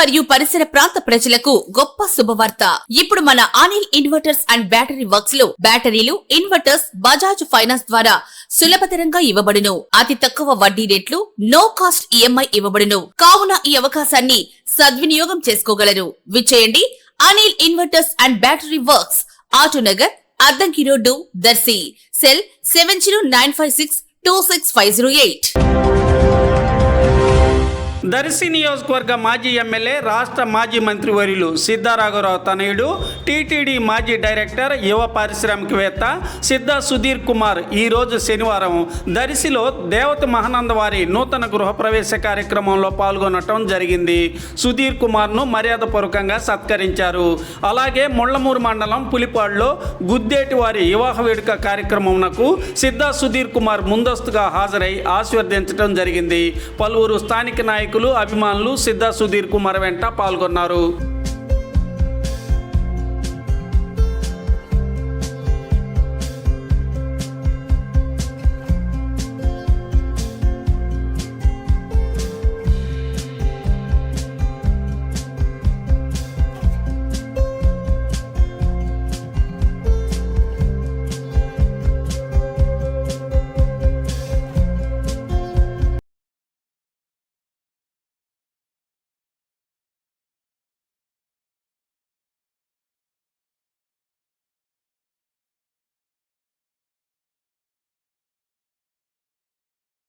మరియు పరిసర ప్రాంత ప్రజలకు గొప్ప శుభవార్త. ఇప్పుడు మన అనిల్ ఇన్వర్టర్స్ అండ్ బ్యాటరీ వర్క్స్లో బ్యాటరీలు ఇన్వర్టర్స్ బజాజ్ ఫైనాన్స్ ద్వారా సులభతరంగా ఇవ్వబడును. అతి తక్కువ వడ్డీ రేట్లు నో కాస్ట్ ఈఎంఐ ఇవ్వబడును. కావున ఈ అవకాశాన్ని సద్వినియోగం చేసుకోగలరు. విచ్చేయండి Anil inverters and battery works Autonagar Addanki road Darsi. Cell seven zero nine five six two six five zero eight. Darsi నియోజకవర్గ మాజీ ఎమ్మెల్యే రాష్ట్ర మాజీ మంత్రి వర్యులు సిద్ధారాఘవరావు తనయుడు టీటీడీ మాజీ డైరెక్టర్ యువ పారిశ్రామికవేత్త సిద్ధ సుధీర్ కుమార్ ఈరోజు శనివారం దర్శిలో దేవత మహానంద వారి నూతన గృహప్రవేశ కార్యక్రమంలో పాల్గొనటం జరిగింది. సుధీర్ కుమార్ను మర్యాదపూర్వకంగా సత్కరించారు. అలాగే ముళ్ళమూరు మండలం పులిపాడులో గుద్దేటి వారి వివాహ వేడుక కార్యక్రమంకు సిద్ధ సుధీర్ కుమార్ ముందస్తుగా హాజరై ఆశీర్వదించడం జరిగింది. పలువురు స్థానిక నాయకులు నాయకులు అభిమానులు సిద్ధా సుధీర్ కుమార్ వెంట పాల్గొన్నారు.